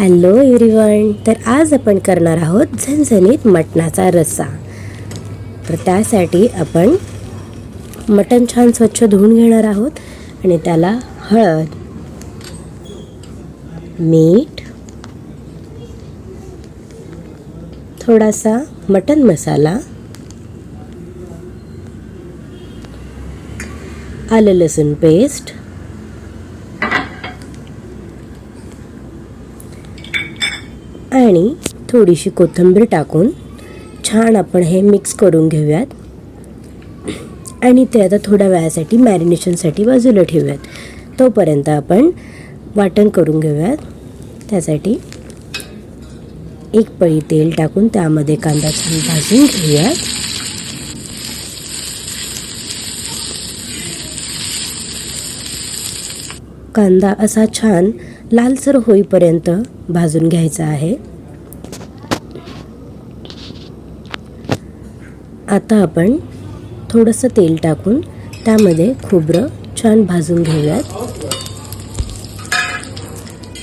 Hello everyone तर आज आपण करणार आहोत झणझणीत मटणाचा रस्सा. तर त्यासाठी आपण मटण छान स्वच्छ धुवून घेणार आहोत आणि त्याला हळद मीठ थोडासा मटण मसाला आलं लसूण पेस्ट आणि थोडीशी कोथिंबीर टाकून छान आपण हे मिक्स करून घेऊयात. आणि ते आता थोड्या वेळासाठी मॅरिनेशनसाठी बाजूला ठेवूयात. तोपर्यंत आपण वाटण करून घेऊयात. त्यासाठी एक पळी तेल टाकून त्यामध्ये कांदा छान भाजून घेऊयात. कांदा असा छान लालसर होईपर्यंत भाजून घ्यायचा आहे. आता आपण थोडंसं तेल टाकून त्यामध्ये खोबरं छान भाजून घेऊयात.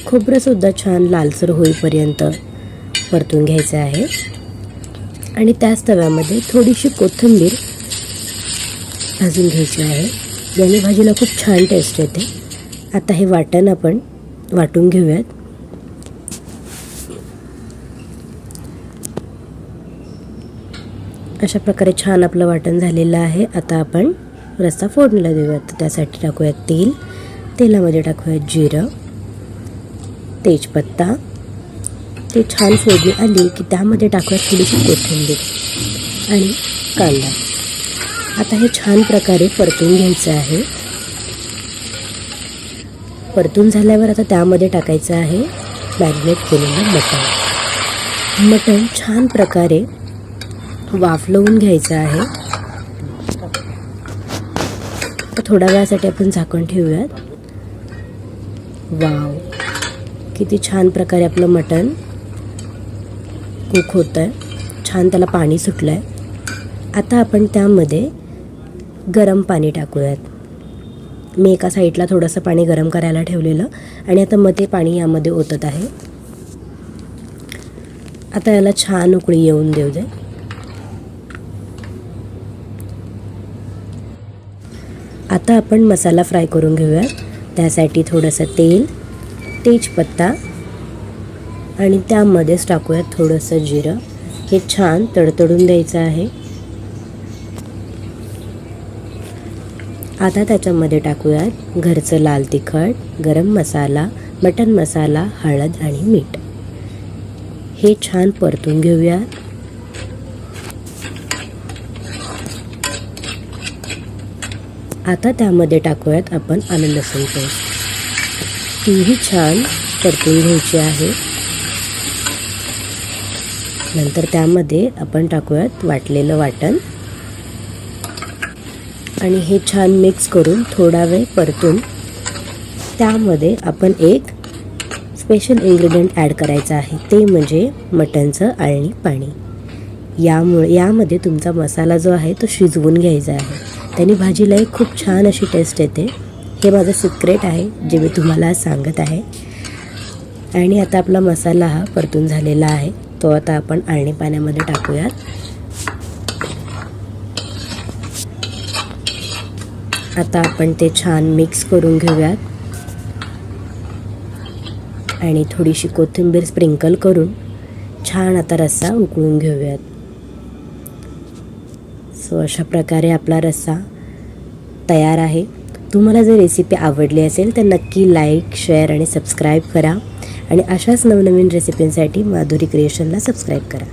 खोबरंसुद्धा छान लालसर होईपर्यंत परतून घ्यायचं आहे. आणि त्याच तव्यामध्ये थोडीशी कोथिंबीर भाजून घ्यायची आहे. याने भाजीला खूप छान टेस्ट येते. आता हे वाटण आपण वाटून घेऊयात. अशा प्रकारे छान आपलं वाटण झालेलं आहे. आता आपण रस्सा फोडणीला देऊयात. त्यासाठी टाकूयात तेल. तेलामध्ये टाकूयात जिरं तेजपत्ता. ते छान फोडणी आली की त्यामध्ये टाकूयात थोडीशी कोथिंबीर आणि कांदा. आता हे छान प्रकारे परतून घ्यायचं आहे. परतून झाल्यावर आता त्यामध्ये टाकायचं आहे मॅरिनेट केलेलं मटण. मटण छान प्रकारे वाफलवून घ्यायचं आहे. थोड्या वेळासाठी आपण झाकण ठेवूयात. वाव किती छान प्रकारे आपलं मटण कुक होतं आहे छान त्याला पाणी सुटलं आहे आता आपण त्यामध्ये गरम पाणी टाकूयात. मी एका साईडला थोडंसं पाणी गरम करायला ठेवलेलं आणि आता मग ते पाणी यामध्ये ओतत आहे. आता याला छान उकळी येऊन देऊ दे. आता आपण मसाला फ्राय करून घेऊयात त्यासाठी थोडंसं तेल तेजपत्ता आणि त्यामध्येच टाकूयात थोडंसं जिरं. हे छान तडतडून द्यायचं आहे. आता त्याच्यामध्ये टाकूयात घरचं लाल तिखट गरम मसाला मटन मसाला हळद आणि मीठ. हे छान परतून घेऊयात. आता त्यामध्ये टाकूयात आपण आलं लसूण पेस्ट. तीही छान परतून घ्यायची आहे. नंतर त्यामध्ये आपण टाकूयात वाटलेलं वाटण. आणि हे छान मिक्स करून थोडा वेळ परतून त्यामध्ये आपण एक स्पेशल इन्ग्रेडियंट ॲड करायचं आहे. ते म्हणजे मटणचं आळणी पाणी. यामुळे यामध्ये तुमचा मसाला जो आहे तो शिजवून घ्यायचा आहे. त्याने भाजीला एक खूप छान अशी टेस्ट येते. हे माझं सिक्रेट आहे जे मी तुम्हाला सांगत आहे. आणि आता आपला मसाला हा परतून झालेला आहे. तो आता आपण आळणी पाण्यामध्ये टाकूयात. आता आपण ते छान मिक्स करून घेऊयात. आणि थोडीशी कोथिंबीर स्प्रिंकल करून छान आता रस्सा उकळून घेऊयात. सो अशा प्रकारे आपला रस्सा तयार आहे. तुम्हाला जर रेसिपी आवडली असेल तर नक्की लाईक शेअर आणि सबस्क्राईब करा. आणि अशाच नवनवीन रेसिपींसाठी माधुरी क्रिएशनला सबस्क्राईब करा.